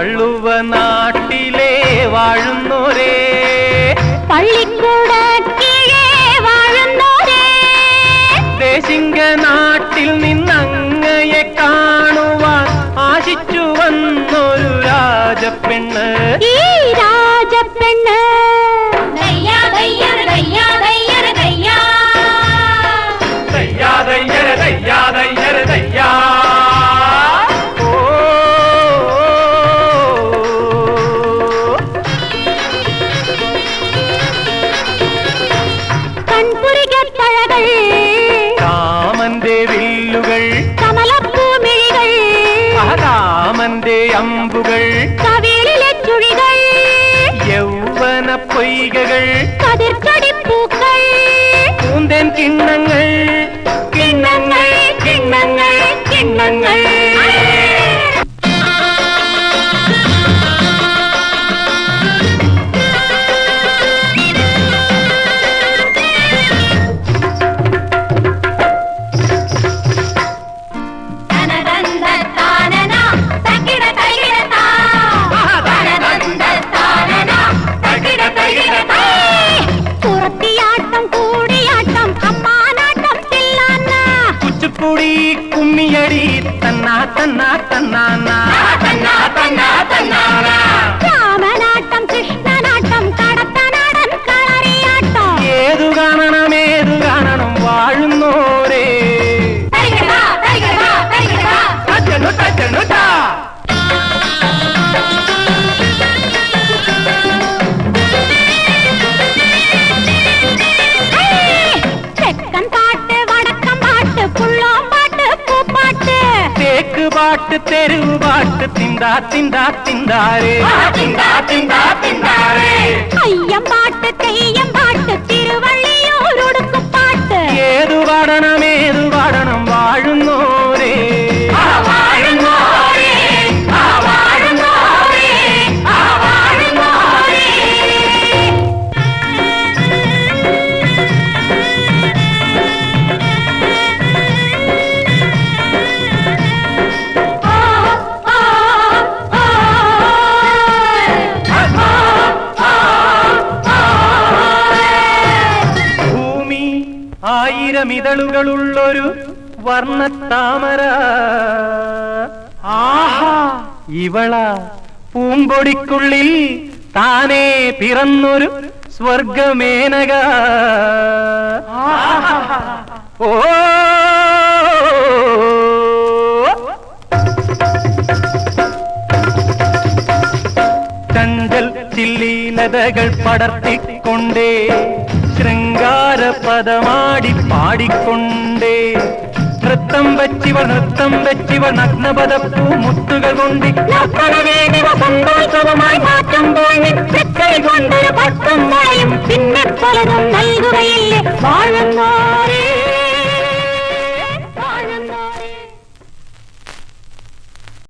വള്ളുവ നാട്ടിലെ വാഴുന്നോരേ. പള്ളിക്കൂട കീഴേ വാഴുന്നോരേ. ദേശിംഗ നാട്ടിൽ നിന്നങ്ങയെ കാണുവാൻ ആശിച്ചു വന്നൊരു രാജപ്പെണ്ണ്. ഈ രാജപ്പെണ്ണ് முத்தப்பழகள் காமந்தே வில்லுகள் கமலப்பூ மிழிகள் காமந்தே அம்புகள் கவிழிலே சுழிகள் யௌவன பொய்கைகள் கதிர்கடி பூக்கள் கிண்ணங்கள் My. பாட்டு தெரு பாட்டு திந்தா திந்தா திந்தாரே ആയിരം ഇതളുകളുള്ളൊരു വർണത്താമര. ആഹാ ഇവള പൂമ്പൊടിക്കുള്ളിൽ താനേ പിറന്നൊരു സ്വർഗമേനക. ഓ. ചഞ്ചൽ ചില്ലീലതകൾ പടർത്തിക്കൊണ്ടേ ശൃംഗാര പദമാടി പാടിക്കൊണ്ടേ. നൃത്തം വച്ചിവ നൃത്തം വച്ചിവ നഗ്നപദപ്പൂ മുത്തുകൾ കൊണ്ടി. സന്തോഷവുമായി മാറ്റം പോയി പിന്നെ പലതും നൽകുകയില്ലേ? വാഴുന്നോ.